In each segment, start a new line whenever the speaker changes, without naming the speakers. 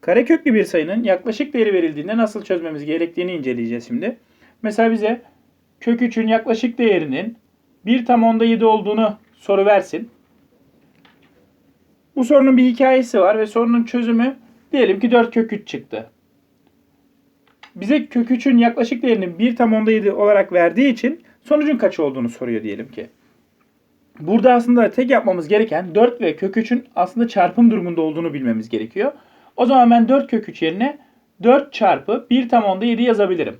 Kareköklü bir sayının yaklaşık değeri verildiğinde nasıl çözmemiz gerektiğini inceleyeceğiz şimdi. Mesela bize kök 3'ün yaklaşık değerinin 1 tam onda 7 olduğunu soru versin. Bu sorunun bir hikayesi var ve sorunun çözümü diyelim ki 4 kök 3 çıktı. Bize kök 3'ün yaklaşık değerinin 1 tam onda 7 olarak verdiği için sonucun kaç olduğunu soruyor diyelim ki. Burada aslında tek yapmamız gereken 4 ve kök 3'ün aslında çarpım durumunda olduğunu bilmemiz gerekiyor. O zaman ben 4 kök 3 yerine 4 çarpı 1 tam onda 7 yazabilirim.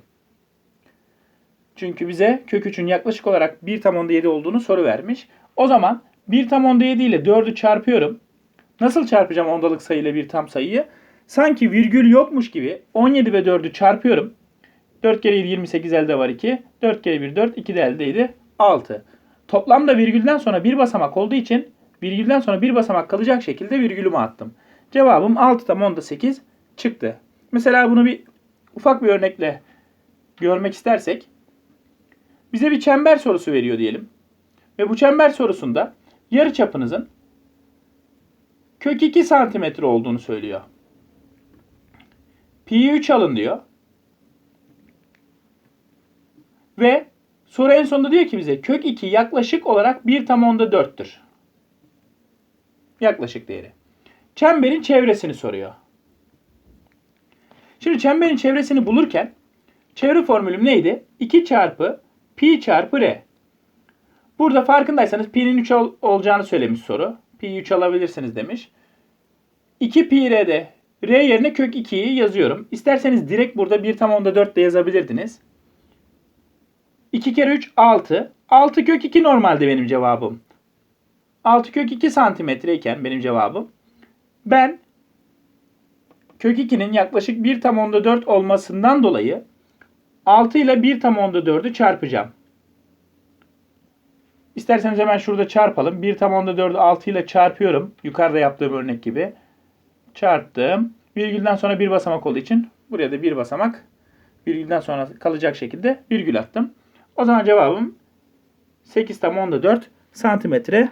Çünkü bize kök 3'ün yaklaşık olarak 1 tam onda 7 olduğunu soru vermiş. O zaman 1 tam onda 7 ile 4'ü çarpıyorum. Nasıl çarpacağım ondalık sayı ile bir tam sayıyı? Sanki virgül yokmuş gibi 17 ve 4'ü çarpıyorum. 4 kere 7 28 elde var 2. 4 kere 1 4 2 de eldeydi 6. Toplamda virgülden sonra bir basamak olduğu için virgülden sonra bir basamak kalacak şekilde virgülümü attım. Cevabım 6 tam onda 8 çıktı. Mesela bunu bir ufak bir örnekle görmek istersek bize bir çember sorusu veriyor diyelim. Ve bu çember sorusunda yarı çapınızın kök 2 santimetre olduğunu söylüyor. Pi 3 alın diyor. Ve soru en sonunda diyor ki bize kök 2 yaklaşık olarak 1 tam onda 4'tür. Yaklaşık değeri. Çemberin çevresini soruyor. Şimdi çemberin çevresini bulurken çevre formülüm neydi? 2 çarpı pi çarpı r. Burada farkındaysanız pi'nin 3 ol- olacağını söylemiş soru. Pi 3 alabilirsiniz demiş. 2 pi r'de r yerine kök 2'yi yazıyorum. İsterseniz direkt burada 1 tam onda 4 de yazabilirdiniz. 2 kere 3 6. 6 kök 2 normalde benim cevabım. 6 kök 2 santimetreyken benim cevabım. Ben kök 2'nin yaklaşık 1 tam onda 4 olmasından dolayı 6 ile 1 tam onda 4'ü çarpacağım. İsterseniz hemen şurada çarpalım. 1 tam onda 4'ü 6 ile çarpıyorum. Yukarıda yaptığım örnek gibi. Çarptım. Virgülden sonra bir basamak olduğu için buraya da bir basamak virgülden sonra kalacak şekilde virgül attım. O zaman cevabım 8 tam onda 4 santimetre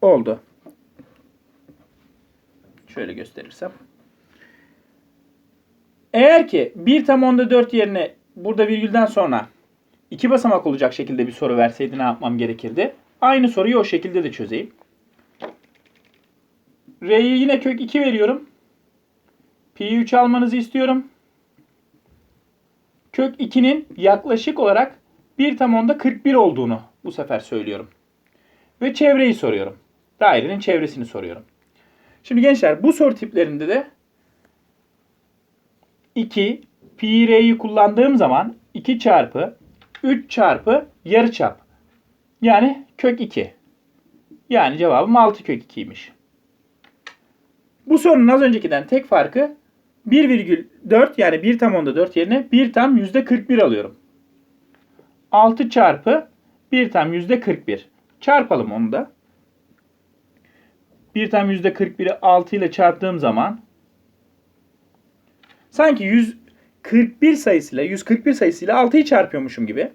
oldu. Şöyle gösterirsem. Eğer ki 1 tam onda 4 yerine burada virgülden sonra iki basamak olacak şekilde bir soru verseydi ne yapmam gerekirdi? Aynı soruyu o şekilde de çözeyim. R'ye yine kök 2 veriyorum. Pi 3 almanızı istiyorum. Kök 2'nin yaklaşık olarak 1 tam onda 41 olduğunu bu sefer söylüyorum. Ve çevreyi soruyorum. Dairenin çevresini soruyorum. Şimdi gençler bu soru tiplerinde de 2 pi r'yi kullandığım zaman 2 çarpı 3 çarpı yarıçap. Yani kök 2. Yani cevabım 6 kök 2'ymiş. Bu sorunun az öncekiden tek farkı 1,4 yani 1 tam onda 4 yerine 1 tam yüzde 41 alıyorum. 6 çarpı 1 tam yüzde 41. Çarpalım onu da. 1 tam yüzde 41'i 6 ile çarptığım zaman sanki 141 sayısıyla 141 sayısıyla 6'yı çarpıyormuşum gibi.